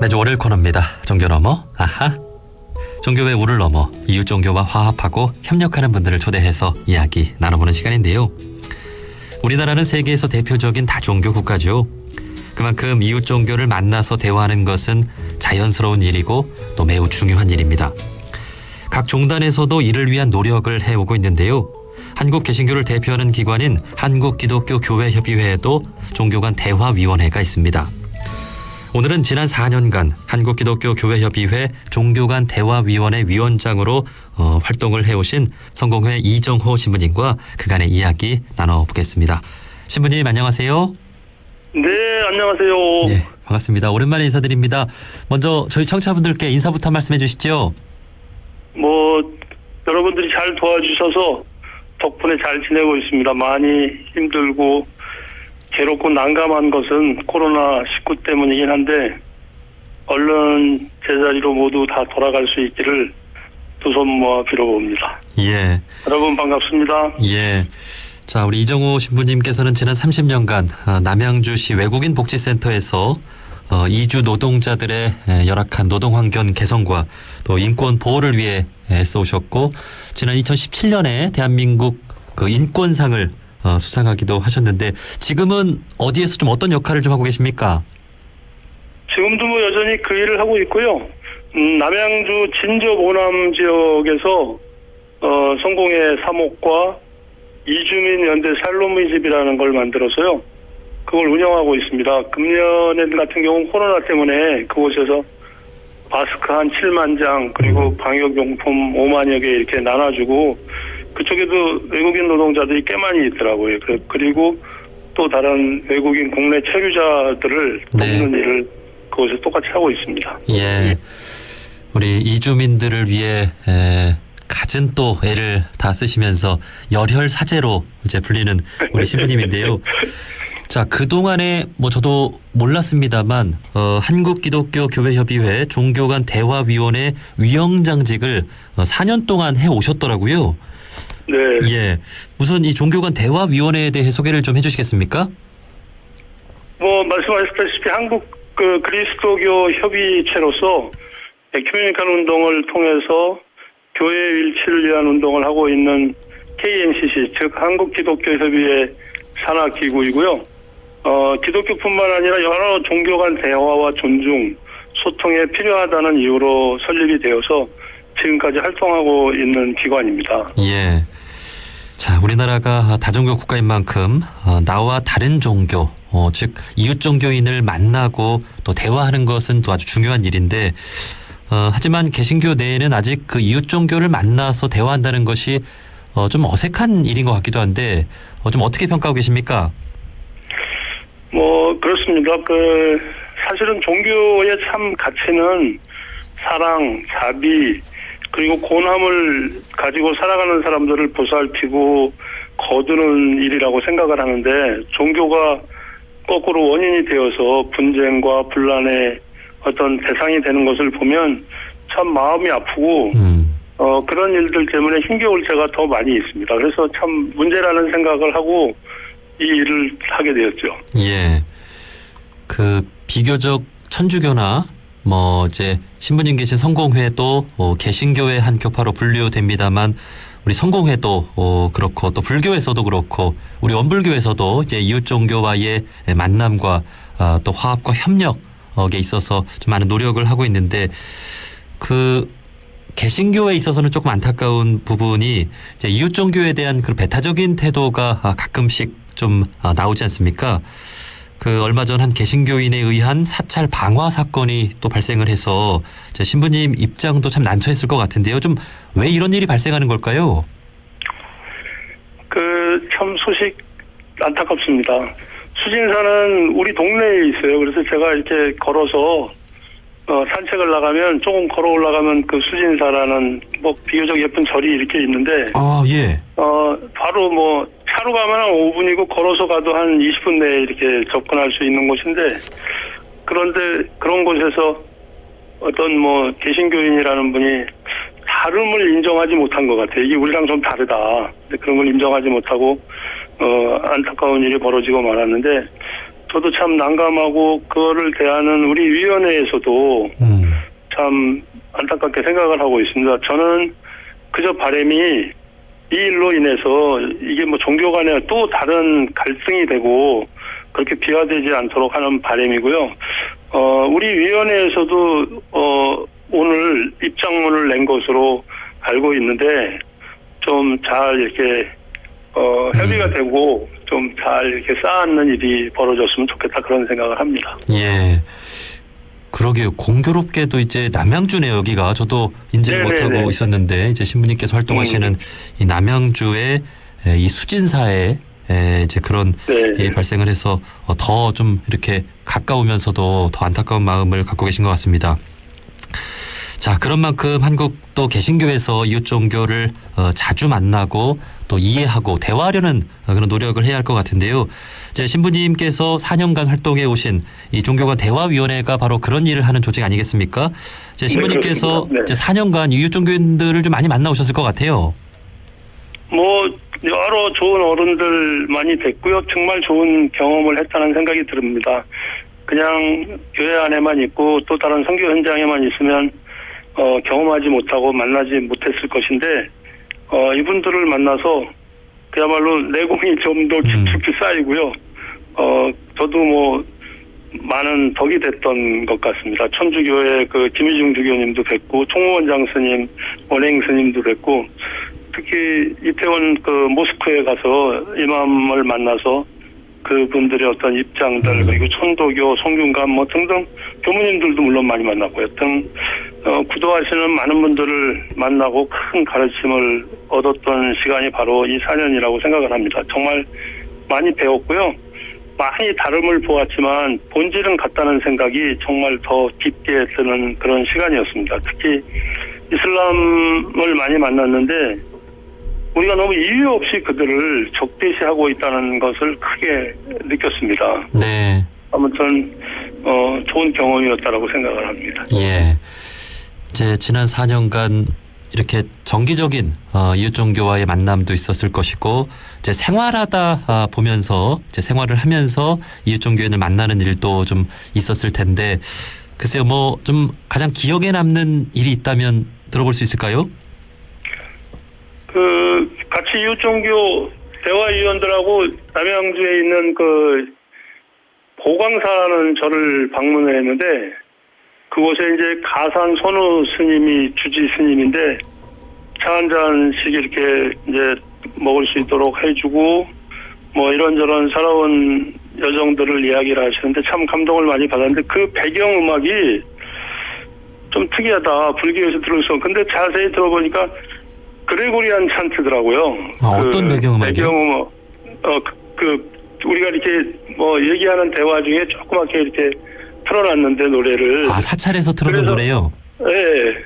매주 월요일 코너입니다. 종교 넘어 아하. 종교의 우를 넘어 이웃 종교와 화합하고 협력하는 분들을 초대해서 이야기 나눠보는 시간인데요. 우리나라는 세계에서 대표적인 다종교 국가죠. 그만큼 이웃 종교를 만나서 대화하는 것은 자연스러운 일이고 또 매우 중요한 일입니다. 각 종단에서도 이를 위한 노력을 해오고 있는데요. 한국 개신교를 대표하는 기관인 한국기독교교회협의회에도 종교 간 대화위원회가 있습니다. 오늘은 지난 4년간 한국기독교교회협의회 종교간 대화위원회 위원장으로 어, 활동을 해오신 성공회 이정호 신부님과 그간의 이야기 나눠보겠습니다. 신부님 안녕하세요. 네, 안녕하세요. 예, 반갑습니다. 오랜만에 인사드립니다. 먼저 저희 청취자분들께 인사부터 말씀해 주시죠. 뭐 여러분들이 잘 도와주셔서 덕분에 잘 지내고 있습니다. 많이 힘들고 괴롭고 난감한 것은 코로나 19 때문이긴 한데 얼른 제자리로 모두 다 돌아갈 수 있기를 두 손 모아 빌어봅니다. 예, 여러분 반갑습니다. 예. 자, 우리 이정호 신부님께서는 지난 30년간 어, 남양주시 외국인 복지센터에서 어, 이주 노동자들의 에, 열악한 노동 환경 개선과 또 인권 보호를 위해 애써오셨고 지난 2017년에 대한민국 그 인권상을 어, 수상하기도 하셨는데 지금은 어디에서 좀 어떤 역할을 좀 하고 계십니까? 지금도 뭐 여전히 그 일을 하고 있고요. 음, 남양주 진저 모남 지역에서 어, 성공의 사목과 이주민 연대 살로미 집이라는 걸 만들어서요. 그걸 운영하고 있습니다. 금년에 같은 경우는 코로나 때문에 그곳에서 마스크 한 7만 장 그리고 방역용품 5만여 개 이렇게 나눠주고 그쪽에도 외국인 노동자들이 꽤 많이 있더라고요. 그- 그리고 또 다른 외국인 국내 체류자들을 네. 돕는 일을 그곳에서 똑같이 하고 있습니다. 예. 우리 이주민들을 위해 에, 갖은 또 애를 다 쓰시면서 열혈 사제로 이제 불리는 우리 신부님인데요. 자, 그동안에 뭐 저도 몰랐습니다만 어, 한국기독교교회협의회 종교간 대화위원회 위원장직을 어, 4년 동안 해 오셨더라고요. 네. 예. 우선 이 종교간 대화위원회에 대해 소개를 좀 해주시겠습니까? 뭐 말씀하셨다시피 한국 그 그리스도교 협의체로서 에큐메니칸 운동을 통해서 교회 일치를 위한 운동을 하고 있는 KNCC 즉 한국기독교협의회 산하기구이고요. 어, 기독교뿐만 아니라 여러 종교 간 대화와 존중, 소통에 필요하다는 이유로 설립이 되어서 지금까지 활동하고 있는 기관입니다. 예. 자, 우리나라가 다종교 국가인 만큼 어, 나와 다른 종교, 어, 즉 이웃 종교인을 만나고 또 대화하는 것은 또 아주 중요한 일인데 어, 하지만 개신교 내에는 아직 그 이웃 종교를 만나서 대화한다는 것이 어, 좀 어색한 일인 것 같기도 한데 어, 좀 어떻게 평가하고 계십니까? 뭐 그렇습니다. 그 사실은 종교의 참 가치는 사랑, 자비 그리고 고남을 가지고 살아가는 사람들을 보살피고 거두는 일이라고 생각을 하는데 종교가 거꾸로 원인이 되어서 분쟁과 분란의 어떤 대상이 되는 것을 보면 참 마음이 아프고 음. 어, 그런 일들 때문에 힘겨울 때가 더 많이 있습니다. 그래서 참 문제라는 생각을 하고 이 일을 하게 되었죠. 예. 그 비교적 천주교나 뭐 이제 신부님 계신 성공회도 어, 개신교의 한 교파로 분류됩니다만 우리 성공회도 어, 그렇고 또 불교에서도 그렇고 우리 원불교에서도 이제 이웃 종교와의 만남과 어, 또 화합과 협력에 있어서 좀 많은 노력을 하고 있는데 그 개신교에 있어서는 조금 안타까운 부분이 이제 이웃 종교에 대한 그런 배타적인 태도가 아, 가끔씩 좀 아, 나오지 않습니까? 그 얼마 전 한 개신교인에 의한 사찰 방화 사건이 또 발생을 해서 제 신부님 입장도 참 난처했을 것 같은데요. 좀 왜 이런 일이 발생하는 걸까요? 그 참 소식 안타깝습니다. 수진사는 우리 동네에 있어요. 그래서 제가 이렇게 걸어서 어, 산책을 나가면 조금 걸어 올라가면 그 수진사라는 뭐 비교적 예쁜 절이 이렇게 있는데 아 예. 어 바로 뭐 차로 가면 한 5분이고 걸어서 가도 한 20분 내에 이렇게 접근할 수 있는 곳인데 그런데 그런 곳에서 어떤 뭐 개신교인이라는 분이 다름을 인정하지 못한 것 같아요. 이게 우리랑 좀 다르다. 근데 그런 걸 인정하지 못하고 어 안타까운 일이 벌어지고 말았는데 저도 참 난감하고 그거를 대하는 우리 위원회에서도 음. 참 안타깝게 생각을 하고 있습니다. 저는 그저 바람이 이 일로 인해서 이게 뭐 종교 간에 또 다른 갈등이 되고 그렇게 비화되지 않도록 하는 바람이고요. 어, 우리 위원회에서도 어, 오늘 입장문을 낸 것으로 알고 있는데 좀 잘 이렇게 어, 협의가 되고 좀 잘 이렇게 쌓았는 일이 벌어졌으면 좋겠다 그런 생각을 합니다. 예. 그러게요. 공교롭게도 이제 남양주네 여기가 저도 인지를 네네네. 못하고 있었는데 이제 신부님께서 활동하시는 이 남양주의 에, 이 수진사에 에, 이제 그런 네. 일이 발생을 해서 어, 더좀 이렇게 가까우면서도 더 안타까운 마음을 갖고 계신 것 같습니다. 자, 그런 만큼 한국 또 개신교에서 이웃 종교를 어, 자주 만나고 또 이해하고 대화하려는 어, 그런 노력을 해야 할 것 같은데요. 이제 신부님께서 4년간 활동해 오신 이 종교 간 대화위원회가 바로 그런 일을 하는 조직 아니겠습니까? 이제 신부님께서 그렇습니다. 네. 이제 4년간 이웃 종교인들을 좀 많이 만나 오셨을 것 같아요. 뭐 여러 좋은 어른들 많이 뵀고요. 정말 좋은 경험을 했다는 생각이 듭니다. 그냥 교회 안에만 있고 또 다른 선교 현장에만 있으면 어, 경험하지 못하고 만나지 못했을 것인데 어, 이분들을 만나서 그야말로 내공이 좀 더 깊숙이 쌓이고요. 어, 저도 뭐 많은 덕이 됐던 것 같습니다. 천주교회 그 김희중 주교님도 뵙고 총무원장 스님, 원행 스님도 뵙고 특히 이태원 그 모스크에 가서 이맘을 만나서 그분들의 어떤 입장들 음. 그리고 천도교, 송균감 뭐 등등 교무님들도 물론 많이 만나고 여튼 어, 구도하시는 많은 분들을 만나고 큰 가르침을 얻었던 시간이 바로 이 4년이라고 생각을 합니다. 정말 많이 배웠고요. 많이 다름을 보았지만 본질은 같다는 생각이 정말 더 깊게 드는 그런 시간이었습니다. 특히 이슬람을 많이 만났는데 우리가 너무 이유 없이 그들을 적대시하고 있다는 것을 크게 느꼈습니다. 네. 아무튼 어, 좋은 경험이었다라고 생각을 합니다. 예. 이제 지난 4년간 이렇게 정기적인 어, 이웃 종교와의 만남도 있었을 것이고 이제 생활하다 아, 보면서 이제 생활을 하면서 이웃 종교인을 만나는 일도 좀 있었을 텐데 글쎄요 뭐 좀 가장 기억에 남는 일이 있다면 들어볼 수 있을까요? 그 같이 이웃 종교 대화위원들하고 남양주에 있는 그 보광사라는 절을 방문을 했는데 그곳에 이제 가산 선우 스님이 주지 스님인데 차 한 잔씩 이렇게 이제 먹을 수 있도록 해주고 뭐 이런저런 살아온 여정들을 이야기를 하시는데 참 감동을 많이 받았는데 그 배경 음악이 좀 특이하다 불교에서 들어서 근데 자세히 들어보니까 그레고리안 찬트더라고요. 아, 어떤 배경 음악이요? 배경 음악 어그 그, 우리가 이렇게 뭐 얘기하는 대화 중에 조그맣게 이렇게 틀어놨는데 노래를 아 사찰에서 틀어놓은 노래요. 예.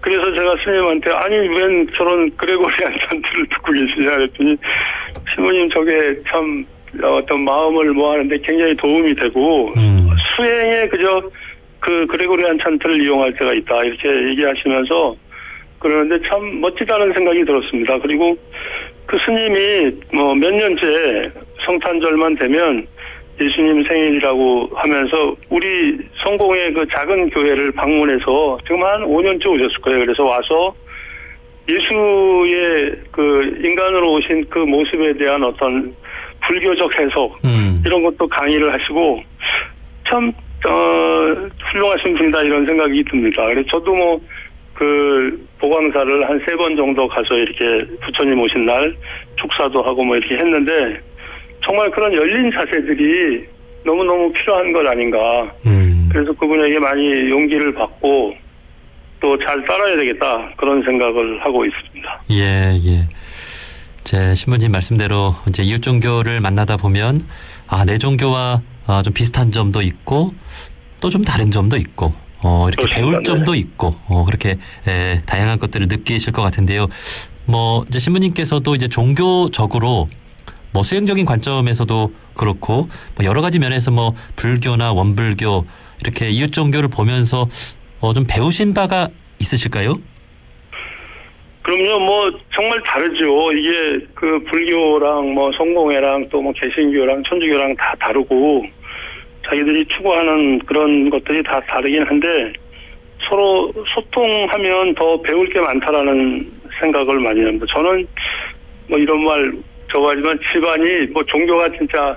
그래서 제가 스님한테 아니 웬 저런 그레고리안 찬트를 듣고 계시냐 그랬더니 신부님 저게 참 어떤 마음을 모아하는데 굉장히 도움이 되고 음. 수행에 그저 그 그레고리안 찬트를 이용할 때가 있다 이렇게 얘기하시면서 그러는데 참 멋지다는 생각이 들었습니다. 그리고 그 스님이 뭐 몇 년째 성탄절만 되면 예수님 생일이라고 하면서 우리 성공의 그 작은 교회를 방문해서 지금 한 5년째 오셨을 거예요. 그래서 와서 예수의 그 인간으로 오신 그 모습에 대한 어떤 불교적 해석 음. 이런 것도 강의를 하시고 참 어, 훌륭하신 분이다 이런 생각이 듭니다. 그래서 저도 뭐 그 보광사를 한 세 번 정도 가서 이렇게 부처님 오신 날 축사도 하고 뭐 이렇게 했는데 정말 그런 열린 자세들이 너무너무 필요한 것 아닌가. 음. 그래서 그분에게 많이 용기를 받고 또 잘 따라야 되겠다 그런 생각을 하고 있습니다. 예, 예. 제 신부님 말씀대로 이제 이웃 종교를 만나다 보면 아, 내 종교와 아, 좀 비슷한 점도 있고 또 좀 다른 점도 있고 어, 이렇게 그렇습니다. 배울 네. 점도 있고 어, 그렇게 에, 다양한 것들을 느끼실 것 같은데요. 뭐 이제 신부님께서도 이제 종교적으로 뭐 수행적인 관점에서도 그렇고 뭐 여러 가지 면에서 뭐 불교나 원불교 이렇게 이웃 종교를 보면서 어, 좀 배우신 바가 있으실까요? 그럼요, 뭐 정말 다르죠. 이게 그 불교랑 뭐 성공회랑 또 뭐 개신교랑 천주교랑 다 다르고 자기들이 추구하는 그런 것들이 다 다르긴 한데 서로 소통하면 더 배울 게 많다라는 생각을 많이 합니다. 저는 뭐 이런 말 저거 하지만 집안이 뭐 종교가 진짜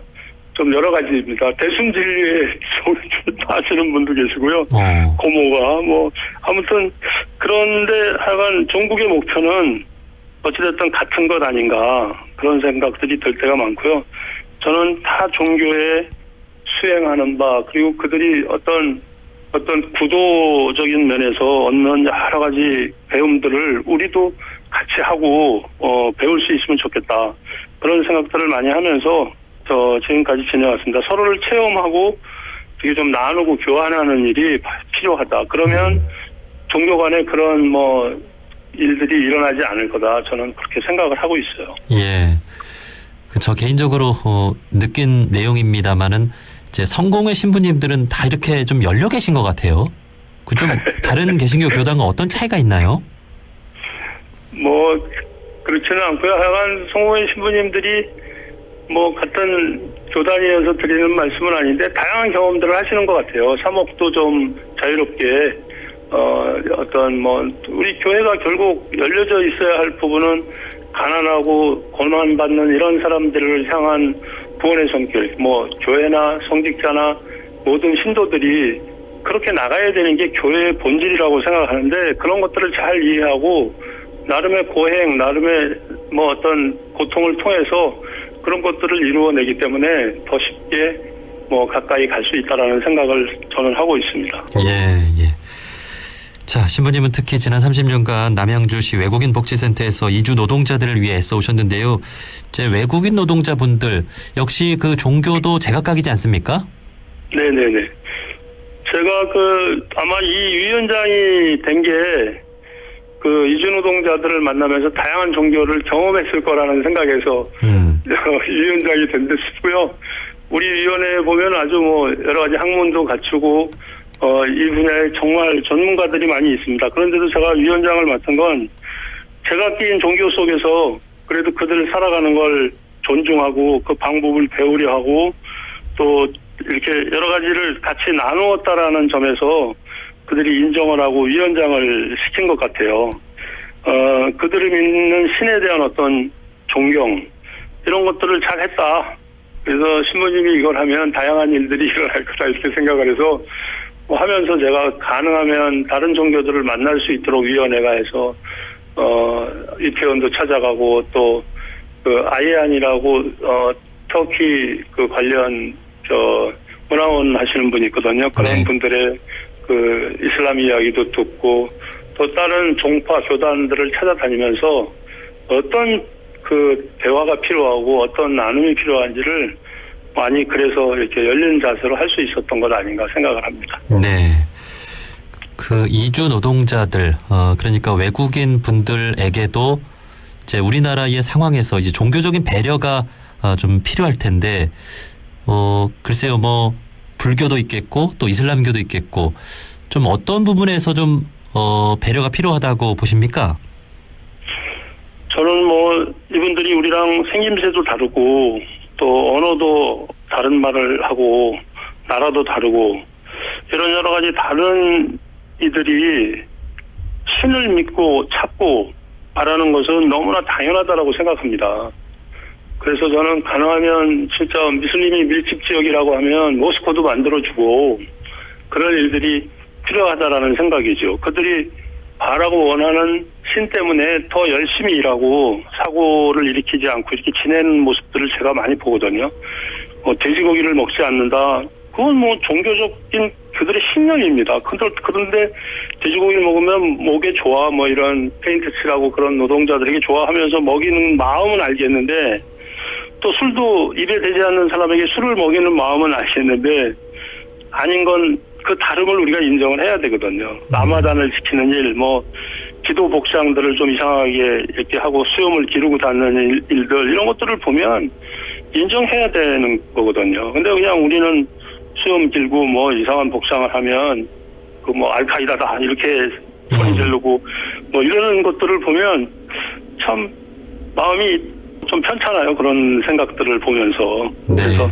좀 여러 가지입니다. 대순진리에 하시는 분도 계시고요. 어. 고모가 뭐 아무튼 그런데 하여간 종국의 목표는 어찌됐든 같은 것 아닌가 그런 생각들이 들 때가 많고요. 저는 타 종교에 수행하는 바 그리고 그들이 어떤 어떤 구도적인 면에서 얻는 여러 가지 배움들을 우리도 같이 하고 어, 배울 수 있으면 좋겠다 그런 생각들을 많이 하면서 저 지금까지 지내왔습니다. 서로를 체험하고 되게 좀 나누고 교환하는 일이 필요하다. 그러면 종교 간에 그런 뭐 일들이 일어나지 않을 거다. 저는 그렇게 생각을 하고 있어요. 예. 그저 개인적으로 어, 느낀 내용입니다만은 이제 성공의 신부님들은 다 이렇게 좀 열려 계신 것 같아요. 그 좀 다른 개신교 교단과 어떤 차이가 있나요? 뭐 그렇지는 않고요. 하여간 성공의 신부님들이 뭐 같은 교단이어서 드리는 말씀은 아닌데 다양한 경험들을 하시는 것 같아요. 사목도 좀 자유롭게 어 어떤 뭐 우리 교회가 결국 열려져 있어야 할 부분은 가난하고 고난받는 이런 사람들을 향한 구원의 손길, 뭐 교회나 성직자나 모든 신도들이 그렇게 나가야 되는 게 교회의 본질이라고 생각하는데 그런 것들을 잘 이해하고 나름의 고행, 나름의 뭐 어떤 고통을 통해서 그런 것들을 이루어내기 때문에 더 쉽게 뭐 가까이 갈 수 있다라는 생각을 저는 하고 있습니다. 예, 예. 자, 신부님은 특히 지난 30년간 남양주시 외국인 복지센터에서 이주 노동자들을 위해 애써 오셨는데요. 이제 외국인 노동자분들 역시 그 종교도 제각각이지 않습니까? 네네네. 제가 그 아마 이 위원장이 된 게 그 이주노동자들을 만나면서 다양한 종교를 경험했을 거라는 생각에서 음. 이 위원장이 된듯 싶고요. 우리 위원회에 보면 아주 뭐 여러 가지 학문도 갖추고 어, 이 분야에 정말 전문가들이 많이 있습니다. 그런데도 제가 위원장을 맡은 건 제가 끼인 종교 속에서 그래도 그들 살아가는 걸 존중하고 그 방법을 배우려 하고 또 이렇게 여러 가지를 같이 나누었다라는 점에서 그들이 인정을 하고 위원장을 시킨 것 같아요. 어, 그들이 믿는 신에 대한 어떤 존경 이런 것들을 잘 했다. 그래서 신부님이 이걸 하면 다양한 일들이 일어날 거다 이렇게 생각을 해서 뭐 하면서 제가 가능하면 다른 종교들을 만날 수 있도록 위원회가 해서 어 이태원도 찾아가고 또 그 아이안이라고 어 터키 그 관련 저 문화원 하시는 분이 있거든요. 그런 네. 분들의 그 이슬람 이야기도 듣고 또 다른 종파 교단들을 찾아다니면서 어떤 그 대화가 필요하고 어떤 나눔이 필요한지를 많이 그래서 이렇게 열린 자세로 할 수 있었던 것 아닌가 생각을 합니다. 네. 그 이주 노동자들, 어, 그러니까 외국인 분들에게도 이제 우리나라의 상황에서 이제 종교적인 배려가 어, 좀 필요할 텐데, 어, 글쎄요, 뭐, 불교도 있겠고, 또 이슬람교도 있겠고, 좀 어떤 부분에서 좀, 어, 배려가 필요하다고 보십니까? 저는 뭐 이분들이 우리랑 생김새도 다르고 또 언어도 다른 말을 하고 나라도 다르고 이런 여러 가지 다른 이들이 신을 믿고 찾고 바라는 것은 너무나 당연하다라고 생각합니다. 그래서 저는 가능하면 진짜 미슬림이 밀집 지역이라고 하면 모스코도 만들어주고 그런 일들이 필요하다라는 생각이죠. 그들이 바라고 원하는 신 때문에 더 열심히 일하고 사고를 일으키지 않고 이렇게 지내는 모습들을 제가 많이 보거든요. 어, 돼지고기를 먹지 않는다. 그건 뭐 종교적인 그들의 신념입니다. 그런데 돼지고기를 먹으면 목에 좋아 뭐 이런 페인트 칠하고 그런 노동자들에게 좋아하면서 먹이는 마음은 알겠는데 또 술도 입에 대지 않는 사람에게 술을 먹이는 마음은 알겠는데 아닌 건 그 다름을 우리가 인정을 해야 되거든요. 라마단을 지키는 일, 뭐 기도 복장들을 좀 이상하게 이렇게 하고 수염을 기르고 다니는 일, 일들 이런 것들을 보면 인정해야 되는 거거든요. 근데 그냥 우리는 수염 길고 뭐 이상한 복장을 하면 그 뭐 알카이다다 이렇게 소리 지르고 뭐 이러는 것들을 보면 참 마음이 좀 편찮아요. 그런 생각들을 보면서. 네. 그래서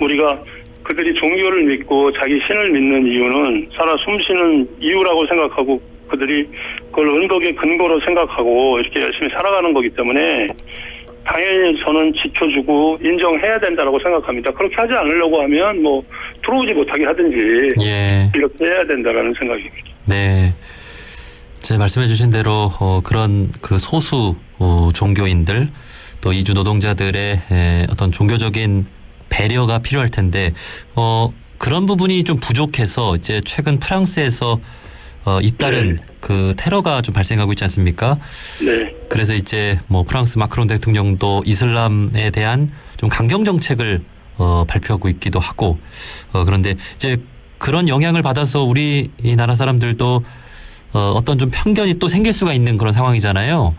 우리가 그들이 종교를 믿고 자기 신을 믿는 이유는 살아 숨쉬는 이유라고 생각하고 그들이 그걸 은덕의 근거로 생각하고 이렇게 열심히 살아가는 거기 때문에 당연히 저는 지켜주고 인정해야 된다라고 생각합니다. 그렇게 하지 않으려고 하면 뭐 들어오지 못하게 하든지 예. 이렇게 해야 된다라는 생각입니다. 네. 제 말씀해 주신 대로 어, 그런 그 소수 어, 종교인들 또 이주 노동자들의 에, 어떤 종교적인 배려가 필요할 텐데 어, 그런 부분이 좀 부족해서 이제 최근 프랑스에서 어, 잇따른 네. 그 테러가 좀 발생하고 있지 않습니까? 네. 그래서 이제 뭐 프랑스 마크롱 대통령도 이슬람에 대한 좀 강경 정책을 어, 발표하고 있기도 하고 어, 그런데 이제 그런 영향을 받아서 우리 이 나라 사람들도 어, 어떤 좀 편견이 또 생길 수가 있는 그런 상황이잖아요.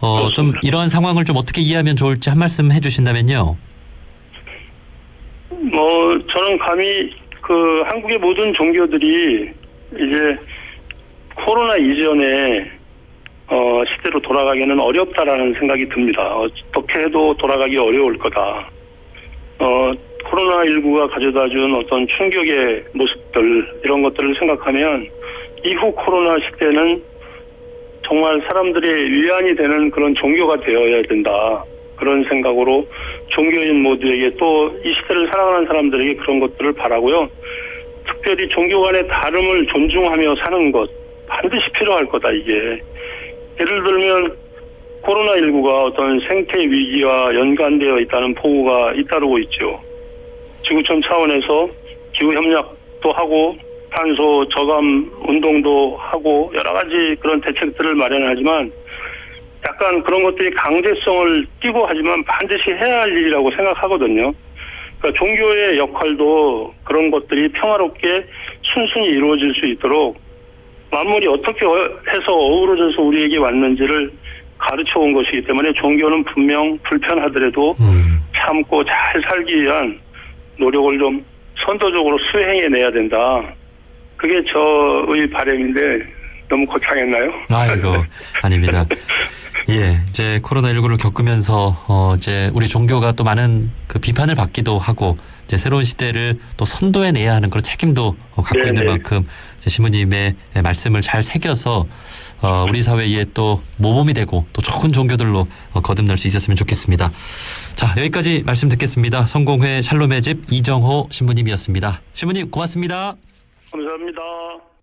어, 좀. 이러한 상황을 좀 어떻게 이해하면 좋을지 한 말씀 해주신다면요. 뭐 저는 감히 그 한국의 모든 종교들이 이제 코로나 이전에 어 시대로 돌아가기는 어렵다라는 생각이 듭니다. 어떻게 해도 돌아가기 어려울 거다. 어 코로나 19가 가져다 준 어떤 충격의 모습들 이런 것들을 생각하면 이후 코로나 시대는 정말 사람들의 위안이 되는 그런 종교가 되어야 된다. 그런 생각으로 종교인 모두에게 또 이 시대를 살아가는 사람들에게 그런 것들을 바라고요. 특별히 종교 간의 다름을 존중하며 사는 것 반드시 필요할 거다 이게. 예를 들면 코로나19가 어떤 생태 위기와 연관되어 있다는 보고가 잇따르고 있죠. 지구촌 차원에서 기후 협력도 하고 탄소 저감 운동도 하고 여러 가지 그런 대책들을 마련하지만 약간 그런 것들이 강제성을 띠고 하지만 반드시 해야 할 일이라고 생각하거든요. 그러니까 종교의 역할도 그런 것들이 평화롭게 순순히 이루어질 수 있도록 만물이 어떻게 어- 해서 어우러져서 우리에게 왔는지를 가르쳐 온 것이기 때문에 종교는 분명 불편하더라도 음, 참고 잘 살기 위한 노력을 좀 선도적으로 수행해 내야 된다. 그게 저의 바람인데 너무 거창했나요? 아이고 아닙니다. 예, 이제 코로나19를 겪으면서 어 이제 우리 종교가 또 많은 그 비판을 받기도 하고 이제 새로운 시대를 또 선도해 내야 하는 그런 책임도 어, 갖고 네네. 있는 만큼 이제 신부님의 말씀을 잘 새겨서 어 우리 사회에 또 모범이 되고 또 좋은 종교들로 어, 거듭날 수 있었으면 좋겠습니다. 자, 여기까지 말씀 듣겠습니다. 성공회 샬롬의 집 이정호 신부님이었습니다. 신부님 고맙습니다. 감사합니다.